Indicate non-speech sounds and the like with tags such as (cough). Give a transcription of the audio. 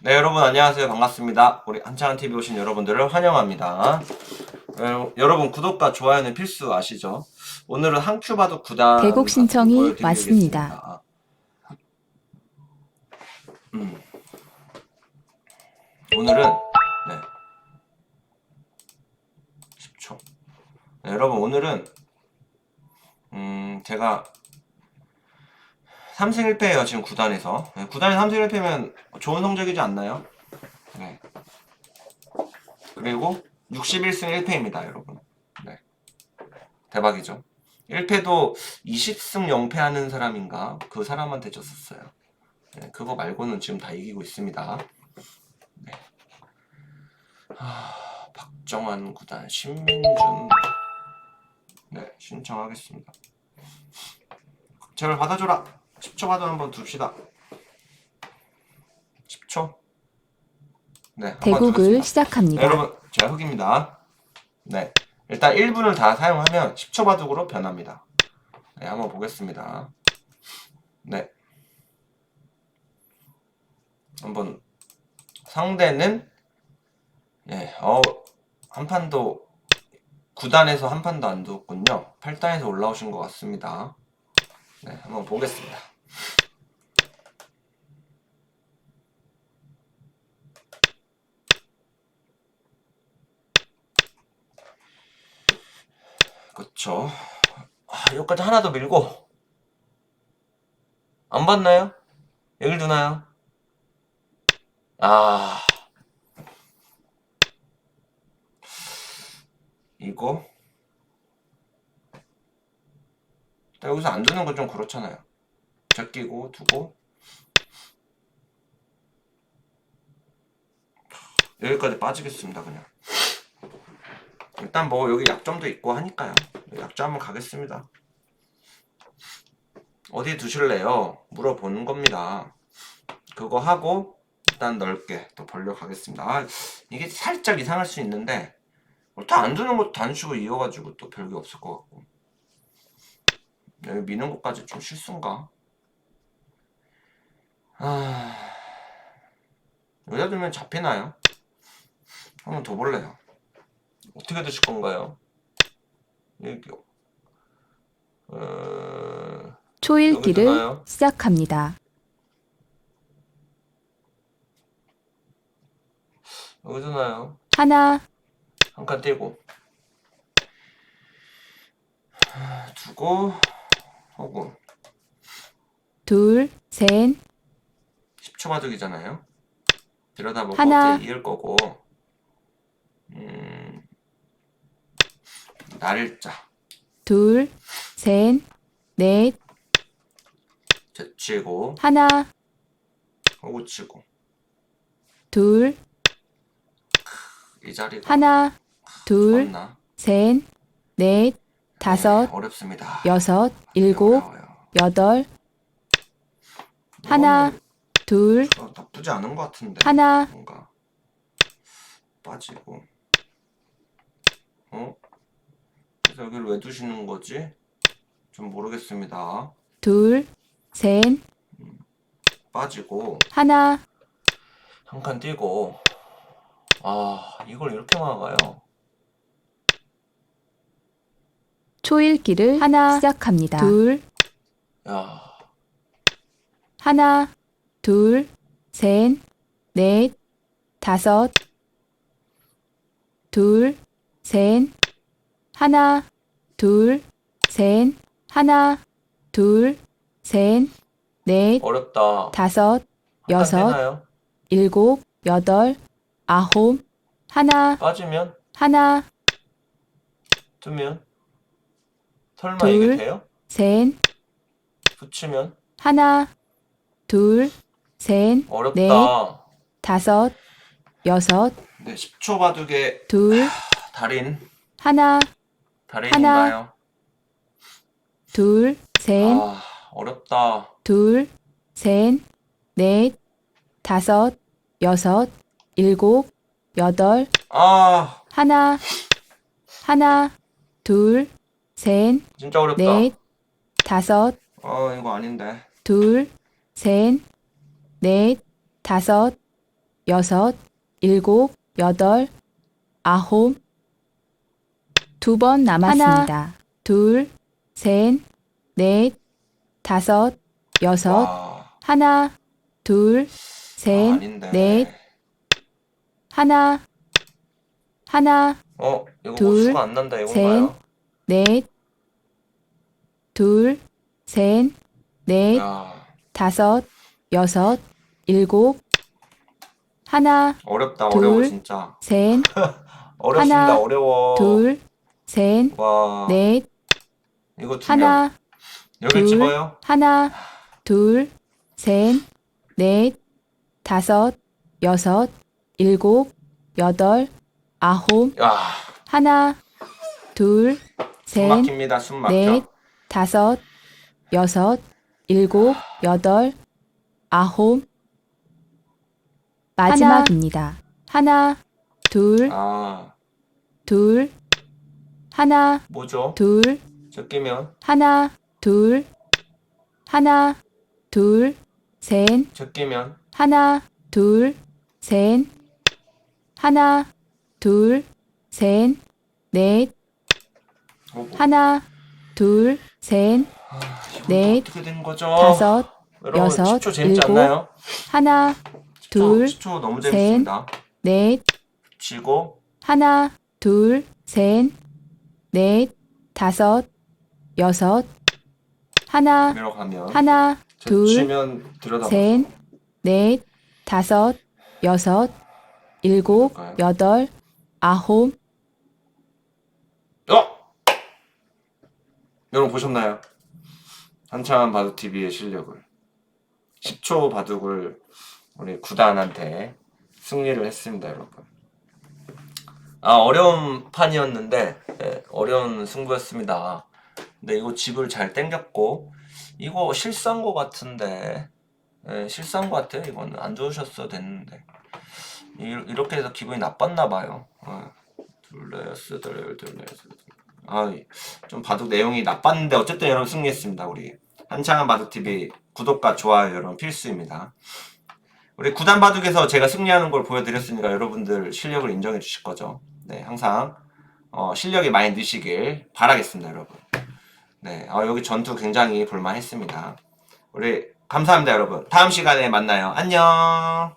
네, 여러분 안녕하세요. 반갑습니다. 우리 한창한 TV 오신 여러분들을 환영합니다. 여- 여러분 구독과 좋아요는 필수 아시죠? 오늘은 한 큐바도 구단 대곡 신청이 왔습니다. 음. 오늘은 네. 10초. 네, 여러분 오늘은 음, 제가 3승 1패예요 지금 구단에서. 네, 구단에서 3승 1패면 좋은 성적이지 않나요? 네. 그리고 61승 1패입니다 여러분. 네. 대박이죠. 1패도 20승 0패 하는 사람인가? 그 사람한테 졌었어요. 네, 그거 말고는 지금 다 이기고 있습니다. 네. 하, 박정환 구단 신민준. 네 신청하겠습니다. 제발 받아줘라 10초 받아 한번 둡시다. 10초. 네 한번 대국을 두겠습니다. 네, 시작합니다. 여러분 제가 흑입니다. 네 일단 1분을 다 사용하면 10초 바둑으로 변합니다. 네 한번 보겠습니다. 네. 한번 상대는 예, 어, 한 판도 9단에서 한 판도 안 두었군요. 8단에서 올라오신 것 같습니다. 네 한번 보겠습니다 그쵸. 아, 여기까지 하나 더 밀고. 안 봤나요? 여길 두나요? 아. 이거. 여기서 안 두는 건 좀 그렇잖아요. 제끼고, 두고. 여기까지 빠지겠습니다, 그냥. 일단 뭐 여기 약점도 있고 하니까요. 약점 한번 가겠습니다. 어디 두실래요? 물어보는 겁니다. 그거 하고 일단 넓게 또 벌려 가겠습니다. 아, 이게 살짝 이상할 수 있는데 다안 두는 것도 단수고 이어가지고 또 별게 없을 것 같고 여기 미는 것까지 좀 실수인가? 아 여기다 두면 잡히나요? 한번 더 볼래요. 어떻게 드실 건가요? 어... 두나요? 시작합니다. 여기 두나요? 하나, 한 칸 떼고 하, 두고 하고 둘, 셋, 10초 바둑이잖아요. 들여다보고 하나. 이을 거고 음... 날짜 둘, 셋, 넷, 제 치고. 하나, 하고 치고. 둘, 이 자리가 하나, 둘, 없나? 셋, 넷, 다섯, 네, 어렵습니다. 여섯, 일곱, 어려워요. 여덟, 하나, 이거는 둘, 어, 나쁘지 않은 것 같은데. 하나, 뭔가 빠지고. 어? 그래서 여기를 왜 두시는 거지? 좀 모르겠습니다. 둘, 셋, 빠지고 하나, 한칸 띄고. 아 이걸 이렇게 막아요? 초읽기를 하나 시작합니다. 둘, 야. 하나, 둘, 셋, 넷, 다섯, 둘, 셋, 하나, 둘, 셋, 하나, 둘, 셋, 넷, 어렵다 다섯, 여섯, 떼나요? 일곱, 여덟, 아홉, 하나, 빠지면? 하나, 두면? 설마 둘. 이게 돼요? 셋, 붙이면? 하나, 둘, 셋, 어렵다 넷. 다섯, 여섯, 네 10초 바둑의 둘, 달인 하나, 달인인가요? 둘, 셋, 아 어렵다 둘, 셋, 넷, 다섯, 여섯, 일곱, 여덟, 아 하나, 하나, 둘, 셋, 진짜 어렵다 넷, 다섯, 어 이거 아닌데 둘, 셋, 넷, 다섯, 여섯, 일곱, 여덟, 아홉. 두 번 남았습니다. 둘, 셋, 넷, 다섯, 여섯, 와, 하나, 둘, 아, 셋, 아닌데. 넷, 하나, 하나, 어, 이거 뭐 둘, 수가 안 난다 셋, 이건가요? 넷, 둘, 셋, 넷, 야, 다섯, 여섯, 일곱, 하나, 어렵다, 둘, 어려워 진짜. 셋, (laughs) 어렵습니다, 하나, 어려워. 둘, 셋, 와, 넷, 이거 두. 하나, 여기 둘, 찍어요? 하나, 둘, 셋, 넷, 다섯, 여섯, 일곱, 여덟, 아홉, 야, 하나, 둘, 숨 셋, 막힙니다, 숨 막혀. 넷, 다섯, 여섯, 일곱, 여덟, 아홉. 마지막입니다. 하나, 둘, 아, 둘, 하나, 뭐죠? 둘, 저 끼면, 하나, 둘, 하나, 둘, 셋, 저 끼면. 하나, 둘, 셋, 하나, 둘, 셋, 넷, 어, 뭐, 하나, 둘, 셋, 아, 이거 넷, 어떻게 된 거죠? 다섯, 여러분, 여섯, 10초 재밌지 일곱, 않나요? 하나, 10초, 둘, 10초 너무 셋, 재밌습니다. 넷, 치고, 하나, 둘, 셋, 넷, 다섯, 여섯, 하나, 내려 가면. 하나, 저 둘, 치면. 셋, 넷, 다섯, 여섯, 일곱, 볼까요? 여덟, 아홉. 어! 여러분 보셨나요? 한창한 바둑TV의 실력을 10초 바둑을 우리 구단한테 승리를 했습니다 여러분 아 어려운 판이었는데 예, 어려운 승부였습니다. 근데 이거 집을 잘 땡겼고 이거 실수한 거 같은데 예, 실수한 거 같아요. 이거는 안 좋으셨어도 됐는데. 이, 이렇게 해서 기분이 나빴나 봐요. 어. 둘레 쓰들 열둘레 쓰들 아좀 바둑 내용이 나빴는데 어쨌든 여러분 승리했습니다 우리. 한창한 바둑TV 구독과 좋아요 여러분 필수입니다. 우리 구단 바둑에서 제가 승리하는 걸 보여드렸으니까 여러분들 실력을 인정해 주실 거죠. 네 항상 어, 실력이 많이 느시길 바라겠습니다 여러분. 네 어, 여기 전투 굉장히 볼만했습니다. 우리 감사합니다 여러분. 다음 시간에 만나요. 안녕